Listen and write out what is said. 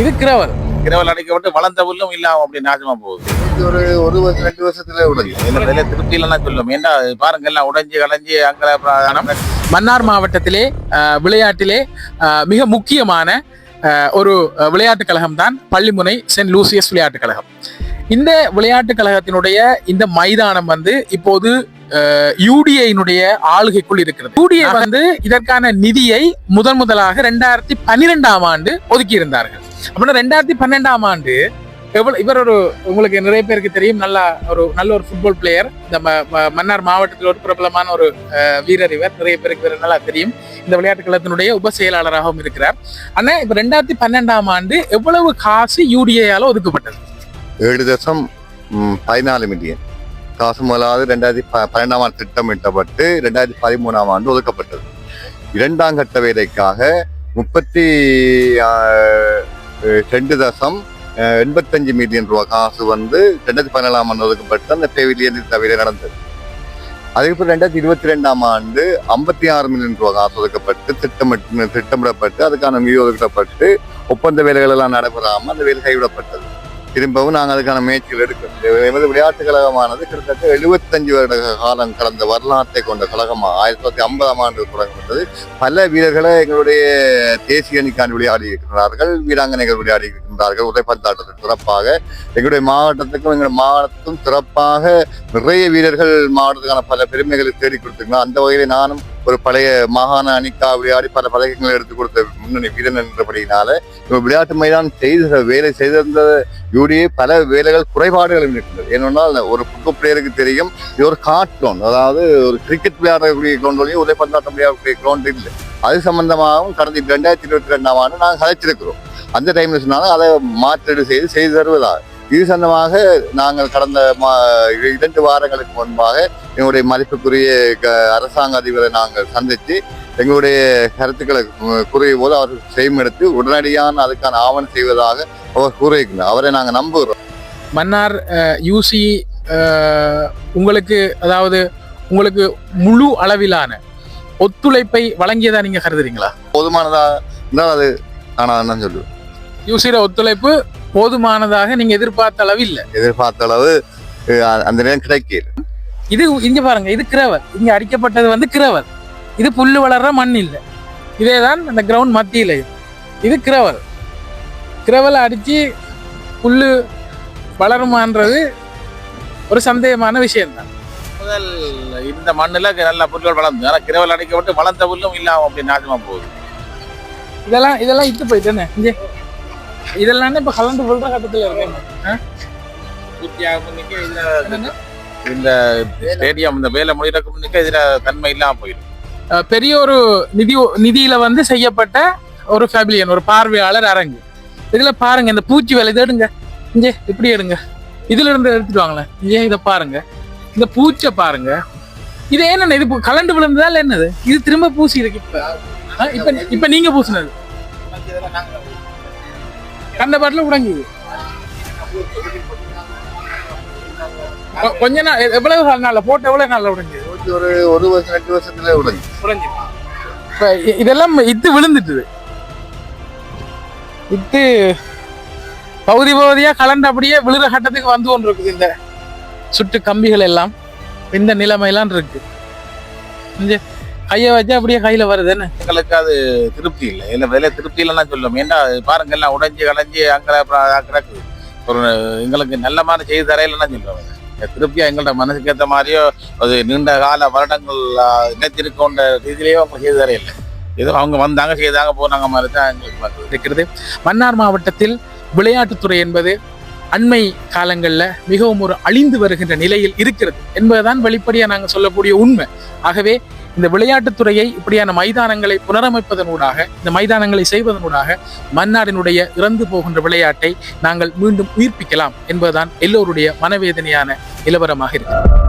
இது கிரவல். கிரவல் அடைக்கப்பட்டு வளர்ந்த புல்லும் இல்லாம அப்படி நாசமா போகுது. இது ஒரு ஒரு வருஷம் ரெண்டு வருஷத்துல உடஞ்சி இதுல விலை திருப்தி இல்லைன்னா சொல்லும். ஏன்டா பாருங்க எல்லாம் உடைஞ்சு களைஞ்சு அங்கே மன்னார் மாவட்டத்திலே அஹ், விளையாட்டிலே அஹ், மிக முக்கியமான ஒரு விளையாட்டுக் கழகம் தான் பள்ளிமுனை சென்ட் லூசியஸ் விளையாட்டுக் கழகம். இந்த விளையாட்டுக் கழகத்தினுடைய இந்த மைதானம் வந்து இப்போது யூடிஐனுடைய ஆளுகைக்குள் இருக்கிறது. யூடிஐ வந்து இதற்கான நிதியை முதன் முதலாக ரெண்டாயிரத்தி பன்னிரெண்டாம் ஆண்டு ஒதுக்கி இருந்தார்கள் அப்படின்னா ரெண்டாயிரத்தி பன்னெண்டாம் ஆண்டு எவ்வளவு இவர் ஒரு உங்களுக்கு நிறைய பேருக்கு தெரியும் நல்ல ஒரு நல்ல ஒரு ஃபுட்பால் பிளேயர் இந்த மன்னார் மாவட்டத்தில் ஒரு பிரபலமான ஒரு அஹ், வீரர் இவர். நிறைய பேருக்கு இவர் நல்லா தெரியும். இந்த விளையாட்டு கழகத்தினுடைய உப செயலாளராகவும் இருக்கிறார். ஆனா இப்ப ரெண்டாயிரத்தி பன்னெண்டாம் ஆண்டு எவ்வளவு காசு யூடிஏயால ஒதுக்கப்பட்டது? ஏழு தசம் பதினாலு மில்லியன் காசு முதலாவது ரெண்டாயிரத்தி ப பன்னெண்டாம் ஆண்டு திட்டமிட்டப்பட்டு ரெண்டாயிரத்தி பதிமூணாம் ஆண்டு ஒதுக்கப்பட்டது. இரண்டாம் கட்ட வேலைக்காக முப்பத்தி ரெண்டு தசம் எண்பத்தஞ்சு மில்லியன் ரூபாய் காசு வந்து ரெண்டாயிரத்தி பதினேழாம் ஆண்டு ஒதுக்கப்பட்டு அந்த பெவிலியன் தவிர நடந்தது. அதுக்கப்புறம் ரெண்டாயிரத்தி இருபத்தி ரெண்டாம் ஆண்டு ஐம்பத்தி ஆறு மில்லியன் ரூபாய் காசு ஒதுக்கப்பட்டு திட்டமிட்டு திட்டமிடப்பட்டு அதுக்கான நிதி ஒதுக்கப்பட்டு ஒப்பந்த வேலைகள் எல்லாம் நடைபெறாமல் அந்த வேலை கைவிடப்பட்டது. திரும்பவும் நாங்கள் அதுக்கான முயற்சிகள் எடுக்கிறோம் எமது விளையாட்டு கழகமானது கிட்டத்தட்ட எழுபத்தஞ்சு வருட காலம் கடந்த வரலாற்றை கொண்ட கழகமாக ஆயிரத்தி தொள்ளாயிரத்தி ஐம்பதாம் ஆண்டு தொடங்கப்பட்டது பல வீரர்களை எங்களுடைய தேசிய அணிக்காண்டி விளையாடி இருக்கின்றார்கள் வீராங்கனைகள் விளையாடி இருக்கின்றார்கள். உதைப்பந்தாட்டத்தில் சிறப்பாக எங்களுடைய மாவட்டத்துக்கும் எங்களுடைய மாவட்டத்துக்கும் சிறப்பாக நிறைய வீரர்கள் மாவட்டத்துக்கான பல பெருமைகளை தேடி கொடுத்துருக்கோம் அந்த வகையில் நானும் ஒரு பழைய மாகாண அணிக்கா விளையாடி பல பதக்கங்களை எடுத்து கொடுத்த முன்னணி வீரன் என்றபடியினால இவங்க விளையாட்டு மைதானம் செய்த வேலை செய்திருந்த யூடியே பல வேலைகள் குறைபாடுகளும் இருக்கின்றது. ஏனென்றால் ஒரு புக்கு பிளேயருக்கு தெரியும் இது ஒரு காட் அதாவது ஒரு கிரிக்கெட் விளையாடக்கூடிய கிரௌண்ட்லையும் உதய பந்தாட்டம் விளையாடக்கூடிய கிரௌண்ட் இல்லை. அது சம்பந்தமாகவும் கடந்த ரெண்டாயிரத்தி இருபத்தி ரெண்டாம் ஆண்டு நாங்கள் கதைச்சிருக்கிறோம். அந்த டைம்ல சொன்னாலும் அதை மாற்றீடு செய்து செய்து தருவதாக இது சம்பந்தமாக நாங்கள் கடந்த மா இரண்டு வாரங்களுக்கு முன்பாக எங்களுடைய மதிப்புக்குரிய அரசாங்க அதிபரை நாங்கள் சந்தித்து எங்களுடைய கருத்துக்களை கூறிய போது அவர் செய்மெடுத்து உடனடியான அதுக்கான ஆவணம் செய்வதாக அவர் கூறியிருக்கிறார். அவரை நாங்கள் நம்புகிறோம். மன்னார் யூசி உங்களுக்கு அதாவது உங்களுக்கு முழு அளவிலான ஒத்துழைப்பை வழங்கியதா நீங்க கருதுறீங்களா? போதுமானதா இருந்தால் அது நான் சொல்லுவேன். யூசியோட ஒத்துழைப்பு போதுமானதாக நீங்க எதிர்பார்த்த அளவு இல்ல எதிர்பார்த்த அளவு அந்த நேரம் கிடைக்கல. இது இங்க பாருங்க இது கிரவல் இங்க அடிக்கப்பட்டது வந்து கிரவல் இது புல்லு வளர்ற மண் இல்ல. இதேதான் அந்த கிரவுண்ட் மத்தியில இது. இது கிரவல் கிரவலை அடிச்சு புல்லு வளருமான்றது ஒரு சந்தேகமான விஷயம்தான். முதல் இந்த மண்ணுல நல்ல புல்கள் வளர்ந்து ஆனா கிரவல் அடைக்கப்பட்டு வளர்ந்த புல்லும் இல்லாம அப்படி நாசமா போகுது. இதெல்லாம் இதெல்லாம் இட்டு போயிட்டேனே இங்கே. இதெல்லாம் இப்ப கலந்து விழுற கட்டத்துல இருக்கேன் இந்த ஸ்டேடியம் இந்த வேலை முடிகிறதுக்கு முன்னிக்க இதுல தன்மை இல்லாம போயிடும். பெரிய ஒரு நிதி நிதியில வந்து செய்யப்பட்ட ஒரு ஃபேபிலியன் ஒரு பார்வையாளர் அரங்கு. இதுல பாருங்க இந்த பூச்சி வேலை இதை எடுங்க. இங்கே இப்படி எடுங்க. இதுல இருந்து எடுத்துட்டு வாங்களேன் இங்கே இதை பாருங்க. இந்த பூச்சை பாருங்க. இது என்னென்ன இது கலண்டு விழுந்ததா இல்ல என்னது? இது திரும்ப பூசி இருக்கு. இப்ப இப்ப இப்ப நீங்க பூசினது. கண்ட பாட்டில உடங்குது கொஞ்ச நாள் எவ்வளவு நாள்ல போட்டு எவ்வளவு நாள்ல உடங்குது ஒரு ஒரு வருஷம் ரெண்டு வருஷத்துல உடஞ்சி. இப்ப இ- இதெல்லாம் இத்து விழுந்துட்டுது. இத்து பகுதி பகுதியா கலந்து அப்படியே விழுற கட்டத்துக்கு வந்து கொண்டு இருக்குது இந்த சுட்டு கம்பிகள் எல்லாம். இந்த நிலைமையெல்லாம் இருக்கு. கையை வச்சா அப்படியே கையில வருது என்ன எங்களுக்கு அது திருப்தி இல்லை. இல்லை விலை திருப்தி இல்லைன்னா சொல்லும் ஏன்னா பாருங்க எல்லாம் உடைஞ்சு களைஞ்சு அங்கே கிடக்குது ஒரு எங்களுக்கு நல்ல மாதிரி செய்து தரையிலன்னா சொல்லுவாங்க திருப்தியா எங்கள்ட்ட மனசுக்கு ஏற்ற மாதிரியோ அது நீண்ட கால வருடங்கள் நினைத்திருக்கோன்ற ரீதியிலேயோ அவங்க செய்து தரையில்லை. ஏதோ அவங்க வந்தாங்க செய்தாங்க போனாங்க மாதிரி தான் எங்களுக்கு இருக்கிறது. மன்னார் மாவட்டத்தில் விளையாட்டுத்துறை என்பது அண்மை காலங்களில் மிகவும் ஒரு அழிந்து வருகின்ற நிலையில் இருக்கிறது என்பதுதான் வெளிப்படையாக நாங்கள் சொல்லக்கூடிய உண்மை. ஆகவே இந்த விளையாட்டுத்துறையை இப்படியான மைதானங்களை புனரமைப்பதனூடாக இந்த மைதானங்களை செய்வதனூடாக மன்னாடினுடைய இறந்து போகின்ற விளையாட்டை நாங்கள் மீண்டும் உயிர்ப்பிக்கலாம் என்பதுதான் எல்லோருடைய மனவேதனையான நிலவரமாக இருக்கிறது.